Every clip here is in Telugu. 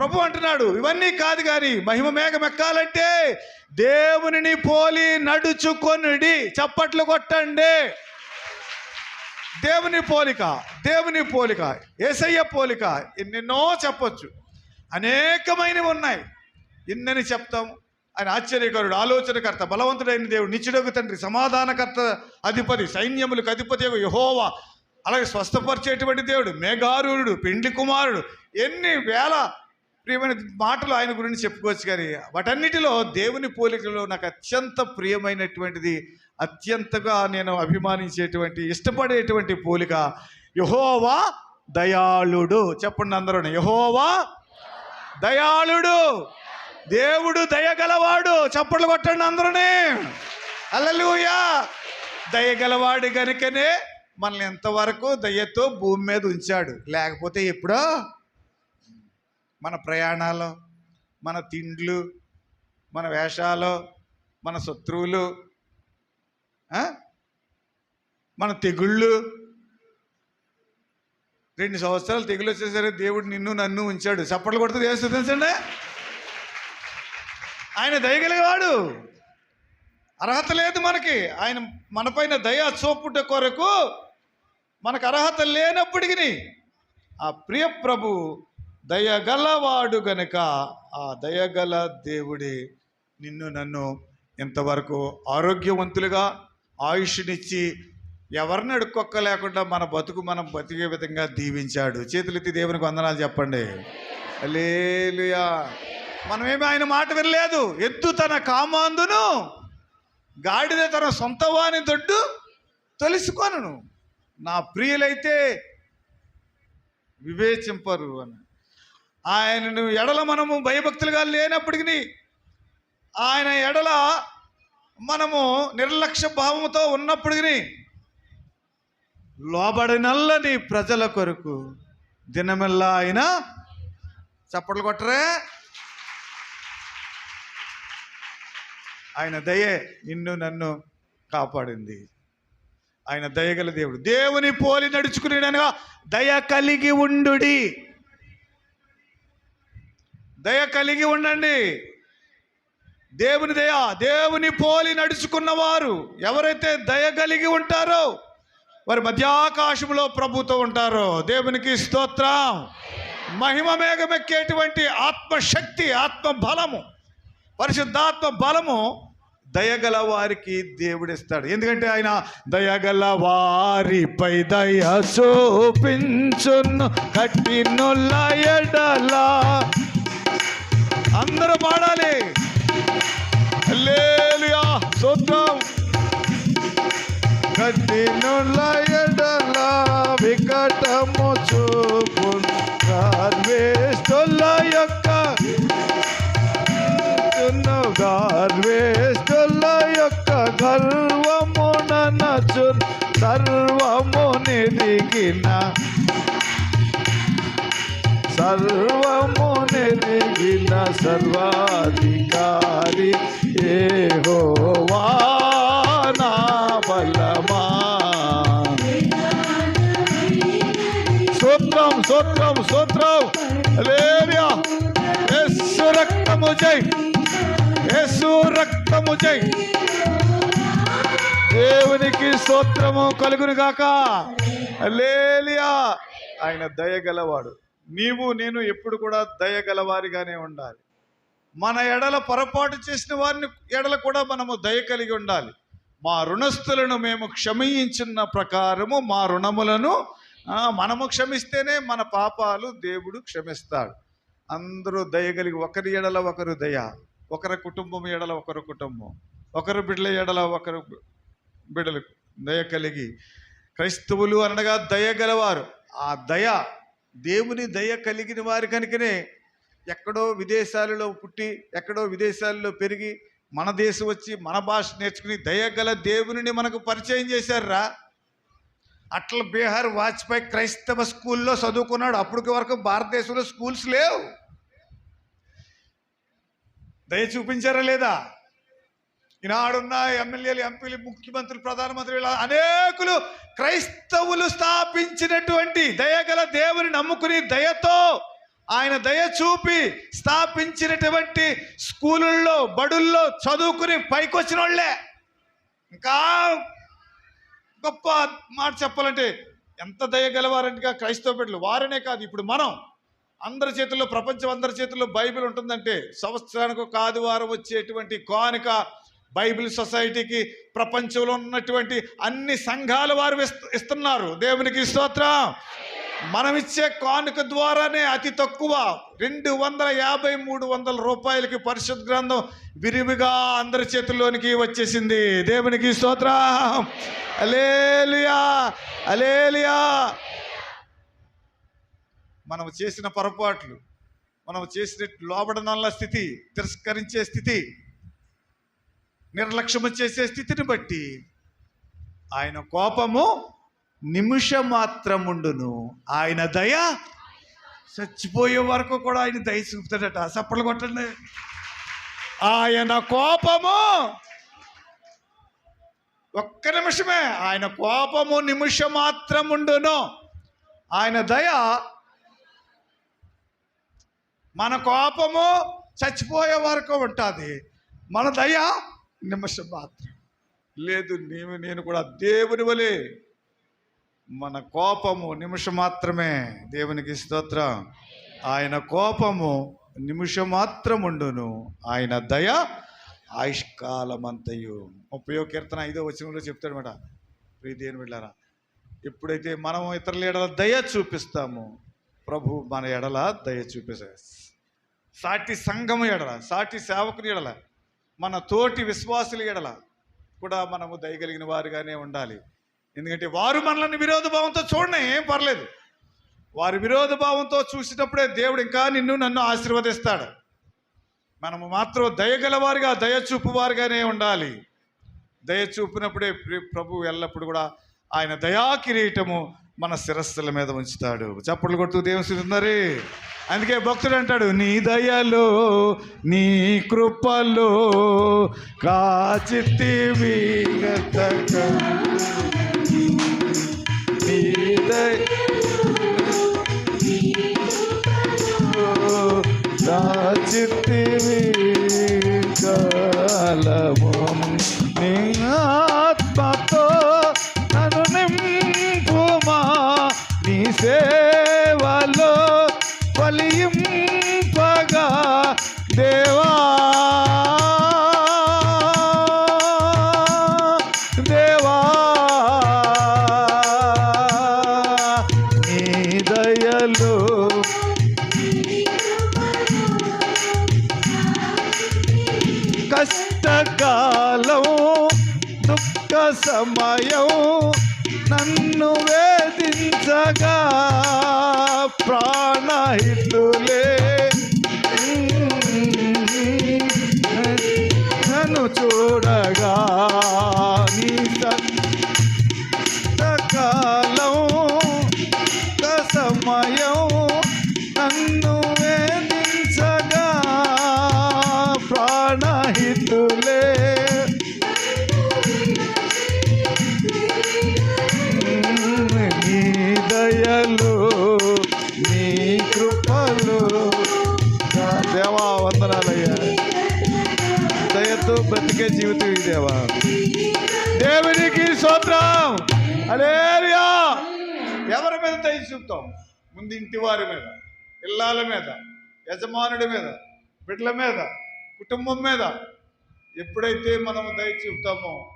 ప్రభు అంటున్నాడు ఇవన్నీ కాదు కానీ మహిమ మేఘం ఎక్కాలంటే దేవునిని పోలి నడుచుకొనుడి చప్పట్లు కొట్టండి. దేవుని పోలిక దేవుని పోలిక ఏసయ్య పోలిక ఎన్నెన్నో చెప్పొచ్చు. అనేకమైనవి ఉన్నాయి. ఎన్నని చెప్తాము ఆయన ఆశ్చర్యకరుడు ఆలోచనకర్త బలవంతుడైన దేవుడు నిచ్చుడకు తండ్రి సమాధానకర్త అధిపతి సైన్యములకు అధిపతి యహోవా. అలాగే స్వస్థపరిచేటువంటి దేవుడు మేఘారుడు పెండ్లి కుమారుడు ఎన్ని వేల ప్రియమైన మాటలు ఆయన గురించి చెప్పుకోవచ్చు కానీ వాటన్నిటిలో దేవుని పోలికలో నాకు అత్యంత ప్రియమైనటువంటిది అత్యంతగా నేను అభిమానించేటువంటి ఇష్టపడేటువంటి పోలిక యహోవా దయాళుడు. చెప్పండి అందరూ యహోవా దయాళుడు. దేవుడు దయగలవాడు. చప్పట్లు కొట్టండి అందరూనే. అల్లలుయా దయగలవాడు కనుకనే మనల్ని ఎంతవరకు దయ్యతో భూమి మీద ఉంచాడు. లేకపోతే ఎప్పుడో? మన ప్రయాణాలు మన తిండ్లు మన వేషాలు మన శత్రువులు మన తెగుళ్ళు. రెండు సంవత్సరాలు తెగులు వచ్చేసరికి దేవుడు నిన్ను నన్ను ఉంచాడు. చప్పట్లు కొడుతూ చేస్తుందండి ఆయన దయగలిగేవాడు అర్హత లేదు మనకి. ఆయన మనపైన దయ చూపుట కొరకు మనకు అర్హత లేనప్పటికీ ఆ ప్రియ ప్రభు దయగలవాడు గనక ఆ దయగల దేవుడే నిన్ను నన్ను ఇంతవరకు ఆరోగ్యవంతులుగా ఆయుష్నిచ్చి ఎవరిని అడుక్కొక్క లేకుండా మన బతుకు మనం బతికే విధంగా దీవించాడు. చేతులెత్తి దేవునికి వందనాలు చెప్పండి. లేలుయా మనమేమి ఆయన మాట వినలేదు. ఎద్దు తన కామాందును గాడిద తన సొంత వాని దొడ్డు తెలుసుకొనను. నా ప్రియులైతే వివేచింపరు అని. ఆయనను ఎడల మనము భయభక్తులుగా లేనప్పటికీ ఆయన ఎడల మనము నిర్లక్ష్య భావముతో ఉన్నప్పటికీ లోబడినల్లని ప్రజల కొరకు దినమెల్లా ఆయన చప్పట్లు కొట్టరే. ఆయన దయే నిన్ను నన్ను కాపాడింది. ఆయన దయగల దేవుడు. దేవుని పోలి నడుచుకునేడనగా దయ కలిగి ఉండుడి. దయ కలిగి ఉండండి. దేవుని దయ దేవుని పోలి నడుచుకున్నవారు ఎవరైతే దయ కలిగి ఉంటారో వారి మధ్యాకాశంలో ప్రభుతో ఉంటారో దేవునికి స్తోత్రం. మహిమ మేఘమెక్కేటువంటి ఆత్మశక్తి ఆత్మ బలము పరిశుద్ధాత్మ బలము దయగల వారికి దేవుడిస్తాడు. ఎందుకంటే ఆయన దయగల వారిపై దయ చూపించును కట్టినుల్ల ఎడలా అందరూ పాడాలి. హల్లెలూయా స్తోత్రం కట్టినుల్ల వికటము చూపు యొక్క గర్వేస్తుల యొక్క గర్వముననచు సర్వము నిరిగిన సర్వము నెరిగిన సర్వాధికారి. ఏ నా బలమా. సూత్రం సూత్రం సూత్రం లేరియా ఎస్సు రక్తము జై. ఎస్సు రక్తము జై. దేవునికి స్తోత్రము కలుగును గాక లేలియా ఆయన దయగలవాడు నీవు నేను ఎప్పుడు కూడా దయగలవారిగానే ఉండాలి. మన ఎడల పొరపాటు చేసిన వారిని ఎడల కూడా మనము దయ కలిగి ఉండాలి. మా రుణస్థులను మేము క్షమించిన ప్రకారము మా రుణములను మనము క్షమిస్తేనే మన పాపాలు దేవుడు క్షమిస్తాడు. అందరూ దయ కలిగి ఒకరి ఎడల ఒకరు దయ ఒకరి కుటుంబం ఎడల ఒకరు కుటుంబం ఒకరు బిడ్డల ఎడల ఒకరు బిడ్డలు దయ కలిగి క్రైస్తవులు అనగా దయ గలవారు. ఆ దయ దేవుని దయ కలిగిన వారి కనుకనే ఎక్కడో విదేశాలలో పుట్టి ఎక్కడో విదేశాల్లో పెరిగి మన దేశం వచ్చి మన భాష నేర్చుకుని దయగల దేవుని మనకు పరిచయం చేశారా? అట్ల బీహార్ వాజ్పేయి క్రైస్తవ స్కూల్లో చదువుకున్నాడు. అప్పటికి వరకు భారతదేశంలో స్కూల్స్ లేవు. దయ చూపించారా లేదా? ఈనాడున్న ఎమ్మెల్యేలు ఎంపీలు ముఖ్యమంత్రులు ప్రధానమంత్రులు అనేకులు క్రైస్తవులు స్థాపించినటువంటి దయగల దేవుని నమ్ముకుని దయతో ఆయన దయ చూపి స్థాపించినటువంటి స్కూలుల్లో బడుల్లో చదువుకుని పైకొచ్చిన వాళ్ళే ఇంకా గొప్ప మాట చెప్పాలంటే ఎంత దయ గలవారంటే క్రైస్తవ బిడ్డలు వారనే కాదు. ఇప్పుడు మనం అందరి చేతుల్లో ప్రపంచం అందరి చేతుల్లో బైబిల్ ఉంటుందంటే సంవత్సరానికి ఒక ఆదివారం వచ్చేటువంటి కానుక బైబిల్ సొసైటీకి ప్రపంచంలో ఉన్నటువంటి అన్ని సంఘాలు వారు ఇస్తున్నారు. దేవునికి స్తోత్రం. మనం ఇచ్చే కానుక ద్వారానే అతి తక్కువ రెండు వందల యాభై మూడు వందల రూపాయలకి పరిశుద్ధ గ్రంథం విరివిగా అందరి చేతుల్లోనికి వచ్చేసింది. దేవునికి స్తోత్రం. అలేలియా అలేలియా మనం చేసిన పొరపాట్లు మనం చేసిన లోబడనల్ల స్థితి తిరస్కరించే స్థితి నిర్లక్ష్యం చేసే స్థితిని బట్టి ఆయన కోపము నిమిషం మాత్రముండును ఆయన దయ చచ్చిపోయే వరకు కూడా ఆయన దయ చూపుతాడట. చప్పలు కొట్టండి. ఆయన కోపము ఒక్క నిమిషమే. ఆయన కోపము నిమిషం మాత్రముండును ఆయన దయ మన కోపము చచ్చిపోయే వరకు ఉంటుంది. మన దయ నిమిషం మాత్రం లేదు నీవు నేను కూడా దేవుని వలె మన కోపము నిమిషం మాత్రమే దేవునికి స్తోత్రం. ఆయన కోపము నిమిషం మాత్రం ఉండును ఆయన దయ ఆయుష్కాలమంతయు. ముప్పయో కీర్తన ఐదో వచనంలో చెప్తాడనమాట ప్రీ దేని వెళ్ళారా ఎప్పుడైతే మనం ఇతరుల ఎడల దయ చూపిస్తాము ప్రభు మన ఎడల దయ చూపిస్తారు సాటి సంఘము ఎడల సాటి సేవకుని ఎడల మన తోటి విశ్వాసులు ఎడల కూడా మనము దయగలిగిన వారుగానే ఉండాలి. ఎందుకంటే వారు మనల్ని విరోధ భావంతో చూడనే ఏం పర్లేదు. వారి విరోధ భావంతో చూసినప్పుడే దేవుడు ఇంకా నిన్ను నన్ను ఆశీర్వదిస్తాడు. మనము మాత్రం దయగలవారుగా దయ చూపువారుగానే ఉండాలి. దయ చూపినప్పుడే ప్రభు ఎల్లప్పుడు కూడా ఆయన దయా కిరీటము మన శిరస్సుల మీద ఉంచుతాడు. చప్పట్లు కొడుతూ దేవుని స్థుతిస్తున్నారు. అందుకే భక్తుడు అంటాడు నీ దయలో నీ కృపలో కాచిత్తివి గతక. నీ దయ దాచిత్తివి కాలము నీ ಇದ್ಲು దేవా. దేవునికి స్తోత్రం. అలేరియా ఎవరి మీద దయ చూపుతాం? ముందు ఇంటి వారి మీద ఇల్లాల మీద యజమానుడి మీద బిడ్డల మీద కుటుంబం మీద ఎప్పుడైతే మనం దయ చూపుతామో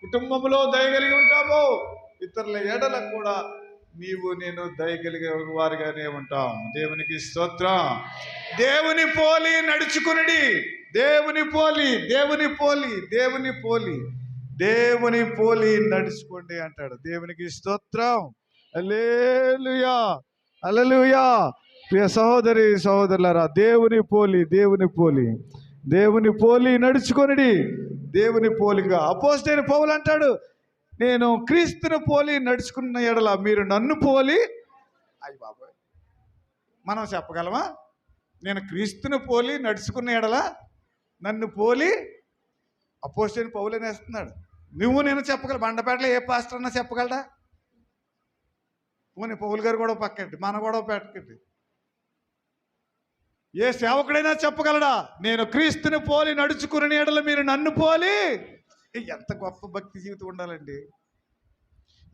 కుటుంబంలో దయ కలిగి ఉంటామో ఇతరుల ఏడల కూడా నీవు నేను దయ కలిగే వారిగానే ఉంటాం. దేవునికి స్తోత్రం. దేవుని పోలి నడుచుకునిడి. దేవుని పోలి దేవుని పోలి దేవుని పోలి దేవుని పోలి నడుచుకోండి అంటాడు. దేవునికి స్తోత్రం. అలేలుయా అలలుయా ప్రియ సహోదరి సహోదరులరా దేవుని పోలి దేవుని పోలి దేవుని పోలి నడుచుకొనిడి దేవుని పోలిగా. అపోజిటైన పౌలు అంటాడు నేను క్రీస్తుని పోలి నడుచుకున్న ఎడల మీరు నన్ను పోలి అయ్యి బాబోయ్. మనం చెప్పగలమా? నేను క్రీస్తుని పోలి నడుచుకున్న ఎడల నన్ను పోలి అపోజిట్ పౌలు అనేస్తున్నాడు నువ్వు నేను చెప్పగల బండపేటలో ఏ పాస్టర్ అన్నా చెప్పగలడా? పోనీ పౌల్ గారు కూడా పక్కండి మన గొడవ పెట్టకండి ఏ సేవకుడైనా చెప్పగలడా? నేను క్రీస్తుని పోలి నడుచుకుని నీడలు మీరు నన్ను పోలి. ఎంత గొప్ప భక్తి జీవితం ఉండాలండి.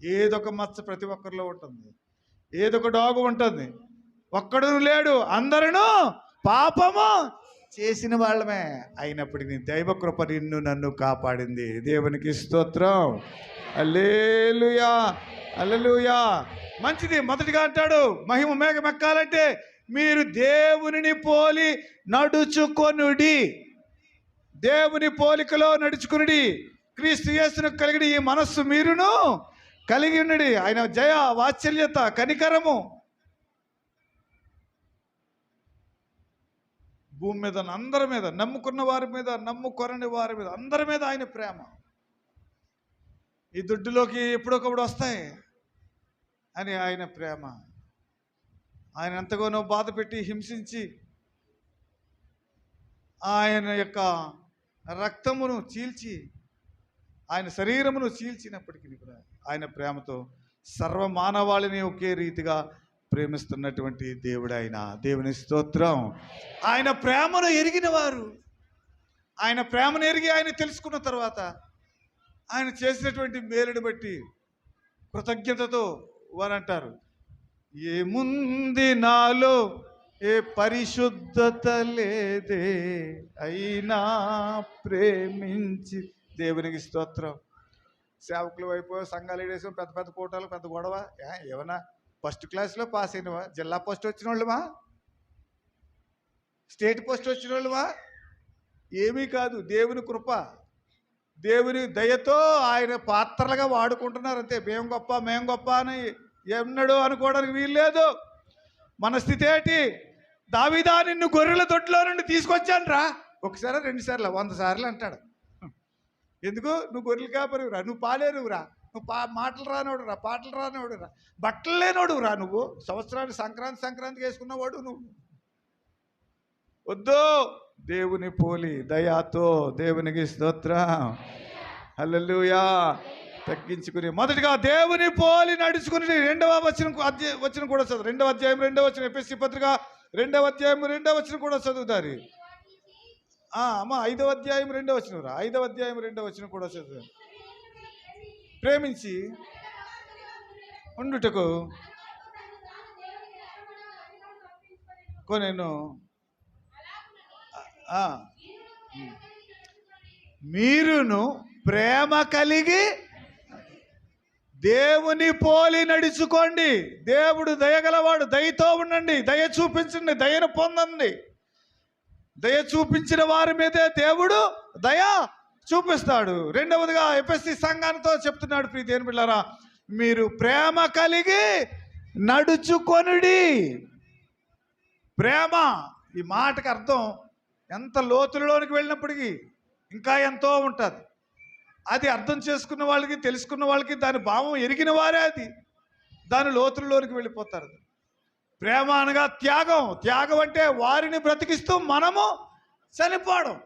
ఏదొక మచ్చ ప్రతి ఒక్కరిలో ఉంటుంది. ఏదొక డాగు ఉంటుంది. ఒక్కడు లేడు అందరూ పాపము చేసిన వాళ్ళమే అయినప్పటికీ దైవ కృప నిన్ను నన్ను కాపాడింది. దేవునికి స్తోత్రం. అల్లేలుయా అల్లెలుయా మంచిది మొదటిగా అంటాడు మహిమ మేఘమెక్కాలంటే మీరు దేవునిని పోలి నడుచుకొనుడి. దేవుని పోలికలో నడుచుకునుడి. క్రీస్తు యేసును కలిగిన ఈ మనస్సు మీరును కలిగి ఉన్నది ఆయన జయ వాత్సల్యత కనికరము. భూమి మీద అందరి మీద నమ్ముకున్న వారి మీద నమ్ముకొనని వారి మీద అందరి మీద ఆయన ప్రేమ. ఈ దుడ్డులోకి ఎప్పుడొకప్పుడు వస్తాయి అని ఆయన ప్రేమ. ఆయన ఎంతగానో బాధ పెట్టి హింసించి ఆయన యొక్క రక్తమును చీల్చి ఆయన శరీరమును చీల్చినప్పటికీ కూడా ఆయన ప్రేమతో సర్వమానవాళిని ఒకే రీతిగా ప్రేమిస్తున్నటువంటి దేవుడు ఆయన దేవుని స్తోత్రం. ఆయన ప్రేమను ఎరిగిన వారు ఆయన ప్రేమను ఎరిగి ఆయన తెలుసుకున్న తర్వాత ఆయన చేసినటువంటి మేలుని బట్టి కృతజ్ఞతతో వారు అంటారు ఏముంది నాలో? ఏ పరిశుద్ధత లేదే. అయినా ప్రేమించి దేవునికి స్తోత్రం. సేవకుల వైపు సంఘాలు వేసాం పెద్ద పెద్ద కోటాలు పెద్ద గొడవ. ఏమన్నా ఫస్ట్ క్లాస్లో పాస్ అయినవా? జిల్లా పోస్ట్ వచ్చిన వాళ్ళమా స్టేట్ పోస్ట్ వచ్చిన వాళ్ళమా ఏమీ కాదు దేవుని కృప దేవుని దయతో ఆయన పాత్రలుగా వాడుకుంటున్నారు అంతే. మేము గొప్ప మేము గొప్ప అని ఎన్నడూ అనుకోవడానికి వీలు లేదు మన స్థితి ఏంటి? దావిదా నిన్ను గొర్రెల దొడ్లో నుండి తీసుకొచ్చాను రా ఒకసారి రెండు సార్లు వంద సార్లు అంటాడు. ఎందుకు? నువ్వు గొర్రెలు కాపరివురా నువ్వు పాలేరువురా. నువ్వు పా మాటలు రానోడు రా పాటలు రానోడు రా. బట్టలు లేనోడు రా నువ్వు. సంవత్సరానికి సంక్రాంతి సంక్రాంతికి వేసుకున్నవాడు నువ్వు. వద్దు. దేవుని పోలి దయాతో దేవునికి స్తోత్రం. హల్లెలూయా. తగ్గించుకుని మొదటిగా దేవుని పోలి నడుచుకుని రెండవ వచనం వచ్చిన కూడా చదువు. రెండవ అధ్యాయం రెండవ వచ్చిన ఎపిఎస్సి పత్రిక రెండవ అధ్యాయం రెండవ వచ్చిన కూడా చదువుతారు ఆ, అమ్మ ఐదవ అధ్యాయం రెండవ వచ్చిన రా. ఐదవ అధ్యాయం రెండవ వచ్చిన కూడా చదువు. ప్రేమించి ఉండుటకు నేను మీరును ప్రేమ కలిగి దేవుని పోలి నడుచుకోండి. దేవుడు దయగలవాడు దయతో ఉండండి దయ చూపించండి దయను పొందండి. దయ చూపించిన వారి మీదే దేవుడు దయ చూపిస్తాడు. రెండవదిగా ఎపిఎస్సి సంఘానితో చెప్తున్నాడు ప్రీతి దేని పిల్లరా మీరు ప్రేమ కలిగి నడుచుకొనుడి. ప్రేమ ఈ మాటకి అర్థం ఎంత లోతులలోనికి వెళ్ళినప్పటికీ ఇంకా ఎంతో ఉంటుంది. అది అర్థం చేసుకున్న వాళ్ళకి తెలుసుకున్న వాళ్ళకి దాని భావం ఎరిగిన వారే అది. దాని లోతుల్లోనికి వెళ్ళిపోతారు. ప్రేమ అనగా త్యాగం. త్యాగం అంటే వారిని బ్రతికిస్తూ మనము చనిపోవడం.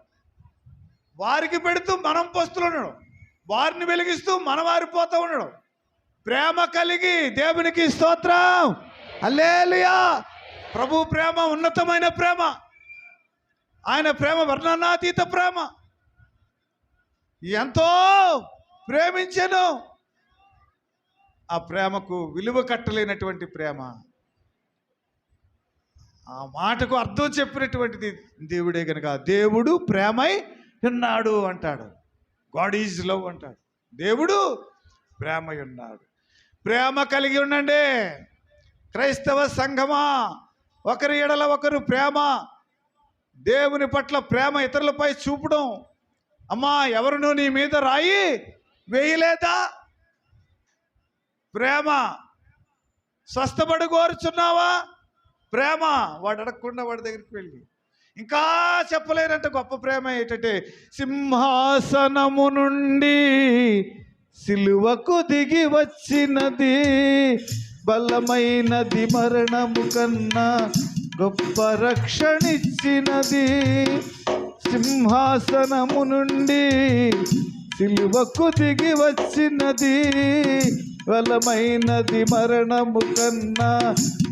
వారికి పెడుతూ మనం పస్తులు ఉండడం. వారిని వెలిగిస్తూ మనం వారిపోతూ ఉండడం. ప్రేమ కలిగి దేవునికి స్తోత్రం. అల్లేలియా ప్రభు ప్రేమ ఉన్నతమైన ప్రేమ. ఆయన ప్రేమ వర్ణనాతీత ప్రేమ. ఎంతో ప్రేమించాను. ఆ ప్రేమకు విలువ కట్టలేనటువంటి ప్రేమ. ఆ మాటకు అర్థం చెప్పినటువంటిది దేవుడే కనుక దేవుడు ప్రేమై ఉన్నాడు అంటాడు. గాడ్ ఈజ్ లవ్ అంటాడు. దేవుడు ప్రేమ ఉన్నాడు. ప్రేమ కలిగి ఉండండి. క్రైస్తవ సంఘమా? ఒకరి ఎడల ఒకరు ప్రేమ. దేవుని పట్ల ప్రేమ ఇతరులపై చూపడం. అమ్మా ఎవరును నీ మీద రాయి వేయలేదా? ప్రేమ. స్వస్థపడు కోరుచున్నావా ప్రేమ. వాడు అడగకుండా వాడి దగ్గరికి వెళ్ళి ఇంకా చెప్పలేనంత గొప్ప ప్రేమ ఏంటంటే సింహాసనము నుండి సిలువకు దిగి వచ్చినది బలమైనది మరణము కన్నా గొప్ప రక్షణిచ్చినది. సింహాసనము నుండి సిలువకు దిగి వచ్చినది బలమైనది మరణము కన్నా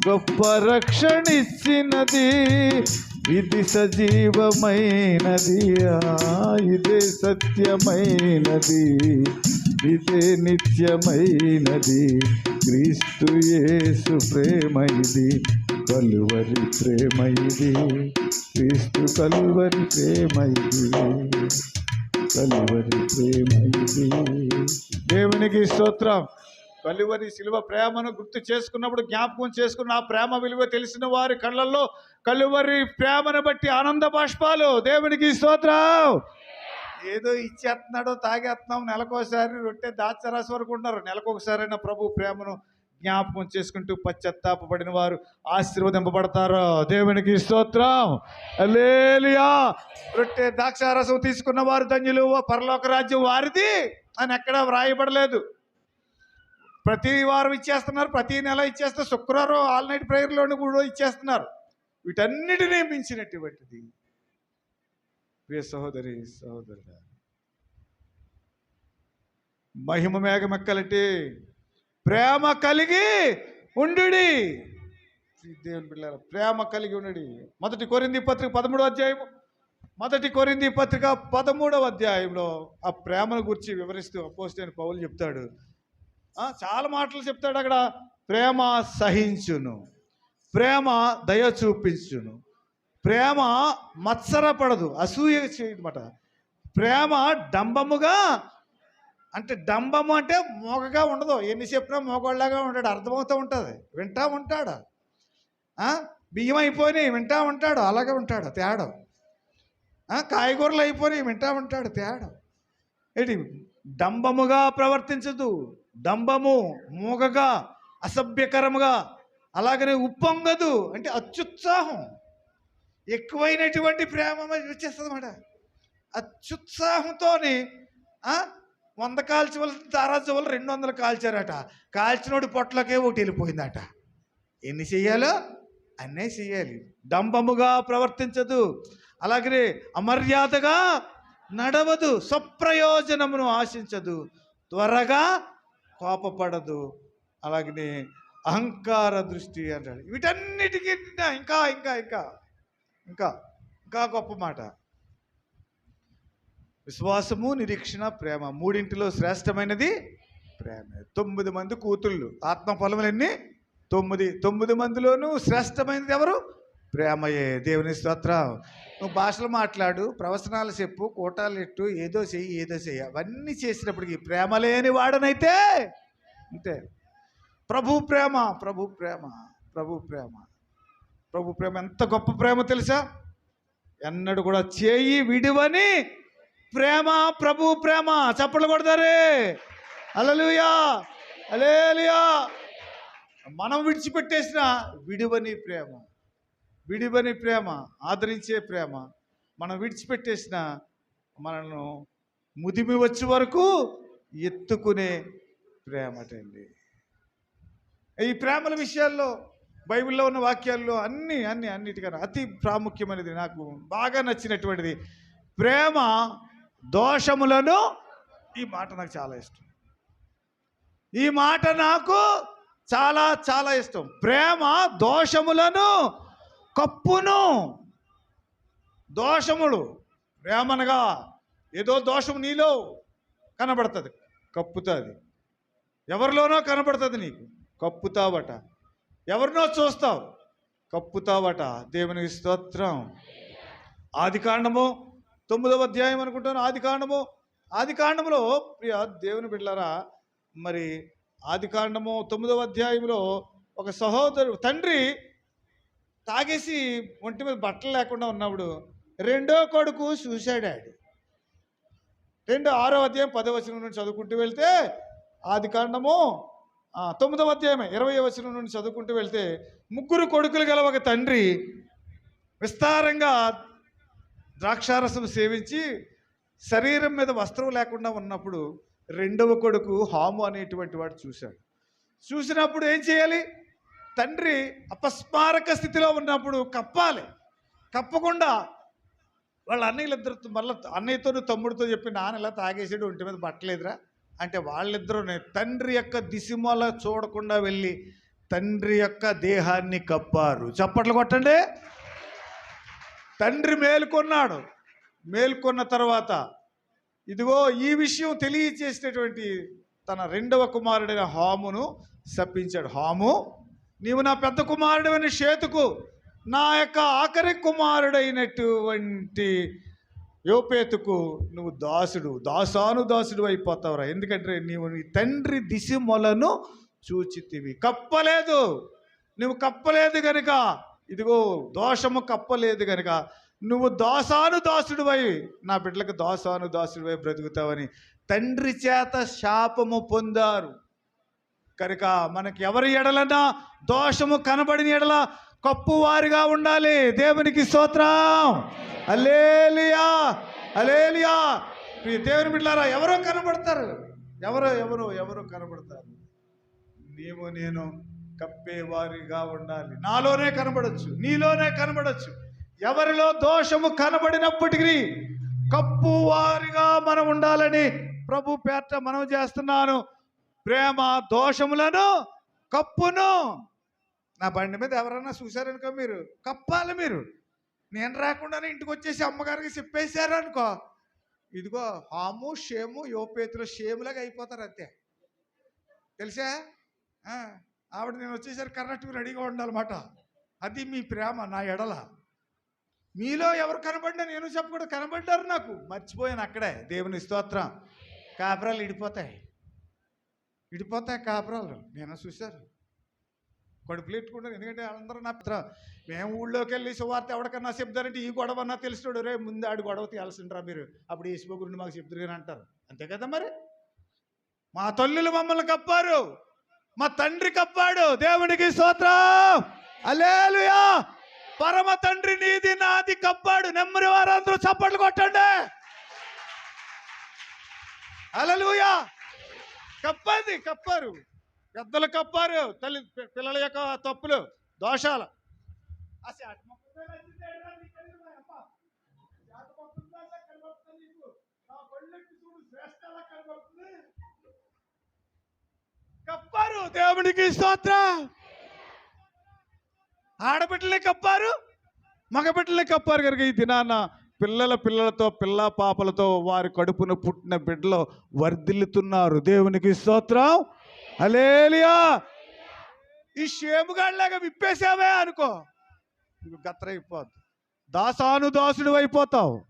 గొప్ప రక్షణిచ్చినది. ఇది సజీవమైనది ఇదే సత్యమైనది ఇదే నిత్యమైనది క్రీస్తు యేసు ప్రేమ ఇది కలువరి ప్రేమ ఇది క్రీస్తు కలువరి ప్రేమ ఇది కలువరి ప్రేమ ఇది దేవునికి స్తోత్రం. కలువరి శిలువ ప్రేమను గుర్తు చేసుకున్నప్పుడు జ్ఞాపకం చేసుకున్న ఆ ప్రేమ విలువ తెలిసిన వారి కళ్ళల్లో కలువరి ప్రేమను బట్టి ఆనంద బాష్పాలు. దేవునికి స్తోత్రం. ఏదో ఇచ్చేస్తున్నాడో తాగేస్తున్నాం నెలకోసారి రొట్టె దాచరాశి వరకు ఉన్నారు నెలకొకసారైనా ప్రభు ప్రేమను జ్ఞాపకం చేసుకుంటూ పశ్చత్తాపడిన వారు ఆశీర్వదింపబడతారు. దేవునికి స్తోత్రం. లేలియా రొట్టె ద్రాక్షారసం తీసుకున్న వారు ధన్యులు. పరలోక రాజ్యం వారిది అని ఎక్కడా వ్రాయబడలేదు. ప్రతి వారం ఇచ్చేస్తున్నారు ప్రతి నెల ఇచ్చేస్తే శుక్రవారం ఆల్ నైట్ ప్రేయర్లోని కూడా ఇచ్చేస్తున్నారు. వీటన్నిటినీ మించినటువంటిది. ప్రియ సహోదరి సహోదరుడా మహిమ మేఘమెక్కలటి ప్రేమ కలిగి ఉండు దేవుని పిల్లల ప్రేమ కలిగి ఉండు మొదటి కొరింది పత్రిక పదమూడవ అధ్యాయం మొదటి కొరింది పత్రిక పదమూడవ అధ్యాయంలో ఆ ప్రేమను గురించి వివరిస్తూ అపోజిట్ పౌలు చెప్తాడు. చాలా మాటలు చెప్తాడు అక్కడ. ప్రేమ సహించును. ప్రేమ దయ చూపించును. ప్రేమ మత్సరపడదు అసూయ చేయమాట ప్రేమ డంబముగా అంటే డంబము అంటే మోగగా ఉండదు. ఎన్ని చెప్పినా మోగోళ్ళగా ఉంటాడు అర్థమవుతూ ఉంటుంది. వింటా ఉంటాడు. బియ్యం అయిపోయినాయి వింటా ఉంటాడు అలాగే ఉంటాడు తేడా. కాయగూరలు అయిపోయినాయి వింటా ఉంటాడు తేడా. ఏంటి? డంబముగా ప్రవర్తించదు. డంబము మూగగా అసభ్యకరముగా అలాగనే ఉప్పొంగదు అంటే అత్యుత్సాహం. ఎక్కువైనటువంటి ప్రేమ వచ్చేస్తుంది అన్నమాట అత్యుత్సాహంతో వంద కాల్చవలసిన తారాజు వాళ్ళు రెండు వందలు కాల్చారట. కాల్చినోడి పొట్లకే ఒకటి వెళ్ళిపోయిందట ఎన్ని చెయ్యాలో అన్నీ చెయ్యాలి. డంబముగా ప్రవర్తించదు. అలాగే అమర్యాదగా నడవదు స్వప్రయోజనమును ఆశించదు త్వరగా కోపపడదు. అలాగనే అహంకార దృష్టి అంటాడు. వీటన్నిటికీ ఇంకా ఇంకా ఇంకా ఇంకా ఇంకా గొప్ప మాట. విశ్వాసము నిరీక్షణ ప్రేమ మూడింటిలో శ్రేష్టమైనది ప్రేమ. తొమ్మిది మంది కూతుళ్ళు. ఆత్మ ఫలములన్నీ తొమ్మిది. తొమ్మిది మందిలోనూ శ్రేష్టమైనది ఎవరు? ప్రేమయే దేవుని స్తోత్రం నువ్వు భాషలు మాట్లాడు ప్రవచనాలు చెప్పు కోటాలు ఎట్టు ఏదో చెయ్యి ఏదో చెయ్యి. అవన్నీ చేసినప్పటికీ ప్రేమ లేని వాడనైతే అంతే. ప్రభు ప్రేమ ప్రభు ప్రేమ ప్రభు ప్రేమ. ప్రభు ప్రేమ ఎంత గొప్ప ప్రేమ తెలుసా? ఎన్నడు కూడా చేయి విడివని ప్రేమ ప్రభు ప్రేమ. చప్పట్లు కొడతారే. అలలుయా అలేలుయా మనం విడిచిపెట్టేసిన విడివని ప్రేమ. విడివని ప్రేమ ఆదరించే ప్రేమ మనం విడిచిపెట్టేసిన మనను ముదిమి వచ్చే వరకు ఎత్తుకునే ప్రేమటండి ఈ ప్రేమల విషయాల్లో బైబిల్లో ఉన్న వాక్యాల్లో అన్ని అన్ని అన్నిటికన్నా అతి ప్రాముఖ్యమైనది నాకు బాగా నచ్చినటువంటిది. ప్రేమ దోషములను ఈ మాట నాకు చాలా ఇష్టం. ఈ మాట నాకు చాలా చాలా ఇష్టం. ప్రేమ దోషములను కప్పును దోషములు. ప్రేమనగా ఏదో దోషం నీలో కనబడుతుంది కప్పుతుంది. ఎవరిలోనో కనబడుతుంది నీకు కప్పుతావట. ఎవరినో చూస్తావు కప్పుతావట. దేవునికి స్తోత్రం. ఆది కాండము తొమ్మిదవ అధ్యాయం అనుకుంటాను. ఆది కాండము ఆది కాండములో ప్రియ దేవుని బిడ్డలారా మరి ఆది కాండము తొమ్మిదవ అధ్యాయంలో ఒక సహోదరు తండ్రి తాగేసి ఒంటి మీద బట్టలు లేకుండా ఉన్నప్పుడు రెండో కొడుకు సూసైడాడు రెండు ఆరో అధ్యాయం పదో వచనం నుండి చదువుకుంటూ వెళ్తే ఆది కాండము తొమ్మిదవ అధ్యాయమే ఇరవై వచనం నుండి చదువుకుంటూ వెళ్తే ముగ్గురు కొడుకులు గల ఒక తండ్రి విస్తారంగా ద్రాక్షారసం సేవించి శరీరం మీద వస్త్రం లేకుండా ఉన్నప్పుడు రెండవ కొడుకు హాము అనేటువంటి వాడు చూశాడు. చూసినప్పుడు ఏం చేయాలి? తండ్రి అపస్మారక స్థితిలో ఉన్నప్పుడు కప్పాలి. కప్పకుండా వాళ్ళ అన్నయ్యలిద్దరు మళ్ళీ అన్నయ్యతో తమ్ముడితో చెప్పి నాన్న ఇలా తాగేసాడు ఒంటి మీద పట్టలేదురా అంటే వాళ్ళిద్దరూ తండ్రి యొక్క దిశమల చూడకుండా వెళ్ళి తండ్రి యొక్క దేహాన్ని కప్పారు. చప్పట్లు కొట్టండి. తండ్రి మేల్కొన్నాడు. మేల్కొన్న తర్వాత ఇదిగో ఈ విషయం తెలియచేసినటువంటి తన రెండవ కుమారుడైన హామును శప్పించాడు హాము నీవు నా పెద్ద కుమారుడైన షేతుకు నా యొక్క ఆఖరి కుమారుడైనటువంటి యోపేతుకు నువ్వు దాసుడు దాసాను దాసుడు అయిపోతావురా. ఎందుకంటే నీవు నీ తండ్రి దిశమొలను చూచితివి. కప్పలేదు. నువ్వు కప్పలేదు గనుక ఇదిగో దోషము కప్పలేదు గనుక నువ్వు దాసాను దాసుడువై నా బిడ్డలకు దోసాను దాసుడువై బ్రతుకుతావని తండ్రి చేత శాపము పొందారు. కనుక మనకి ఎవరి ఎడలన్నా దోషము కనబడిన ఎడల కప్పువారిగా ఉండాలి. దేవునికి స్తోత్రం. అలేలియా అలేలియా దేవుని బిడ్డారా ఎవరో కనబడతారు. ఎవరో ఎవరో ఎవరో కనబడతారు. నీవు నేను కప్పేవారిగా ఉండాలి. నాలోనే కనబడచ్చు. నీలోనే కనబడచ్చు. ఎవరిలో దోషము కనబడినప్పటికీ కప్పువారిగా మనం ఉండాలని ప్రభు పేట మనం చేస్తున్నాను. ప్రేమ దోషములను కప్పును. నా బండి మీద ఎవరన్నా చూశారనుకో మీరు కప్పాలి మీరు. నేను రాకుండానే ఇంటికి వచ్చేసి అమ్మగారికి చెప్పేశారు అనుకో ఇదిగో హాము షేము యోపేతులు షేములాగా అయిపోతారు అంతే. తెలుసా? ఆవిడ నేను వచ్చేసరికి కరెక్ట్గా రెడీగా ఉండాలన్నమాట. అది మీ ప్రేమ నా ఎడల. మీలో ఎవరు కనబడినా నేను చెప్పకూడదు. కనబడ్డారు నాకు. మర్చిపోయాను అక్కడే. దేవుని స్తోత్రం. కాపురాలు ఇడిపోతాయి. ఇడిపోతాయి కాపురాలు. నేను చూశారు. కడుపులు ఎట్టుకుంటారు ఎందుకంటే వాళ్ళందరూ నా పిత్ర మేము ఊళ్ళోకి వెళ్ళి సువార్త ఎవరికన్నా చెప్తారంటే ఈ గొడవ అన్నా తెలుసుడు. రే ముందు ఆడు గొడవ తీయాల్సిండ్రా మీరు. అప్పుడు ఏసుకో గురించి మాకు చెప్తారు కానీ అంటారు. అంతే కదా మరి? మా తల్లులు మమ్మల్ని కప్పారు. మా తండ్రి కప్పాడు. దేవునికి స్తోత్రం. అలేలుయా పరమ తండ్రి నీది నాది కప్పాడు. నెమ్మరి వారందరూ చప్పట్లు కొట్టండి. అలలుయా కప్పది కప్పారు. పెద్దలు కప్పారు తల్లి పిల్లల యొక్క తప్పులు దోషాలు. కప్పారు దేవునికి స్తోత్రం. ఆడబిడ్డలే కప్పారు మగబిడ్డలే కప్పారు కనుక ఈ దినాన పిల్లల పిల్లలతో పిల్ల పాపలతో వారి కడుపున పుట్టిన బిడ్డలు వర్ధిల్లుతున్నారు. దేవునికి స్తోత్రం. అలేలియా ఈ షేముగాడిలాగా విప్పేసామే అనుకో. నువ్వు గత్రైపోద్దు దాసాను దాసుడు అయిపోతావు.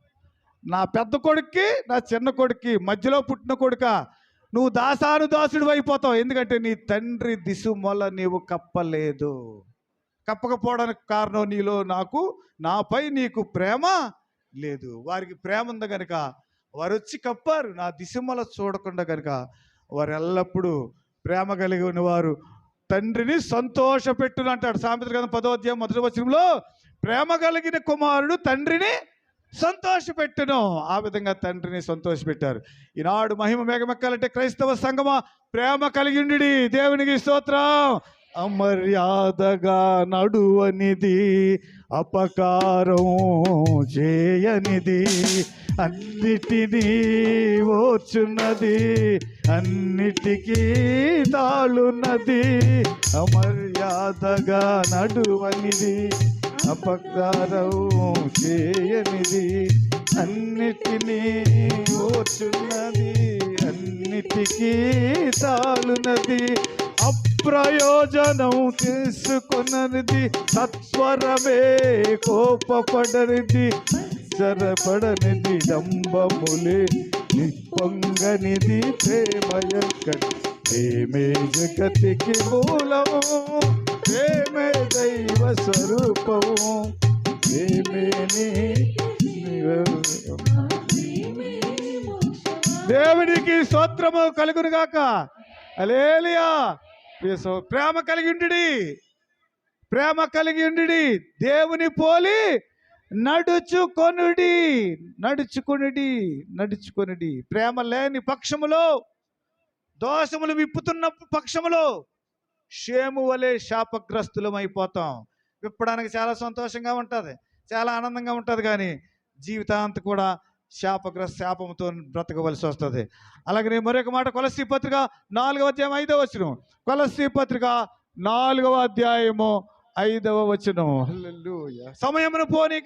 నా పెద్ద కొడుక్కి నా చిన్న కొడుక్కి మధ్యలో పుట్టిన కొడుక నువ్వు దాసాను దాసుడు అయిపోతావు. ఎందుకంటే నీ తండ్రి దిశమొల నీవు కప్పలేదు. కప్పకపోవడానికి కారణం నీలో నాకు నాపై నీకు ప్రేమ లేదు. వారికి ప్రేమ ఉంది కనుక వారు వచ్చి కప్పారు. నా దిశమల చూడకుండా కనుక వారు ఎల్లప్పుడూ ప్రేమ కలిగిన వారు తండ్రిని సంతోషపెట్టును అంటాడు. సామెత గ్రంథం పదో అధ్యాయం మొదటి వచనంలో ప్రేమ కలిగిన కుమారుడు తండ్రిని సంతోషపెట్టును. ఆ విధంగా తండ్రిని సంతోషపెట్టారు. ఈనాడు మహిమ మేఘమెక్కాలంటే క్రైస్తవ సంగమ ప్రేమ కలిగిండి దేవునికి స్తోత్రం. అమర్యాదగా నడువనిది అపకారం చేయనిది. అన్నిటినీ ఓర్చున్నది అన్నిటికీ తాళున్నది. అమర్యాదగా నడువనిది అపకారం చేయనిది. అన్నిటినీ ఓర్చున్నది అన్నిటికీ తాళున్నది. ప్రయోజనం తీసుకున్నది సత్వరమే కోపపడనిది సరపడనిది డంబములే నిప్పొంగనిది ప్రేమయక్కడి ప్రేమే జగతికి మూలము ప్రేమే దైవ స్వరూపము ప్రేమేని దేవునికి స్తోత్రము కలుగునుగాక. అలేలియా ప్రియ ప్రేమ కలిగి ఉండి ప్రేమ కలిగి ఉండి దేవుని పోలి నడుచుకొనుడి. నడుచుకొనుడి నడుచుకొనుడి. ప్రేమ లేని పక్షములో దోషములు విప్పుతున్న పక్షములో షేము వలె శాపగ్రస్తులం అయిపోతాం విప్పడానికి చాలా సంతోషంగా ఉంటుంది చాలా ఆనందంగా ఉంటుంది కానీ జీవితాంతం కూడా శాపగ్రస్త శాపంతో బ్రతకవలసి వస్తుంది. అలాగే మరొక మాట కొలసి పత్రిక నాలుగవ అధ్యాయం ఐదవ వచనం కొలసి పత్రిక నాలుగవ అధ్యాయము ఐదవ వచనం హల్లెలూయా. సమయమును పోనీక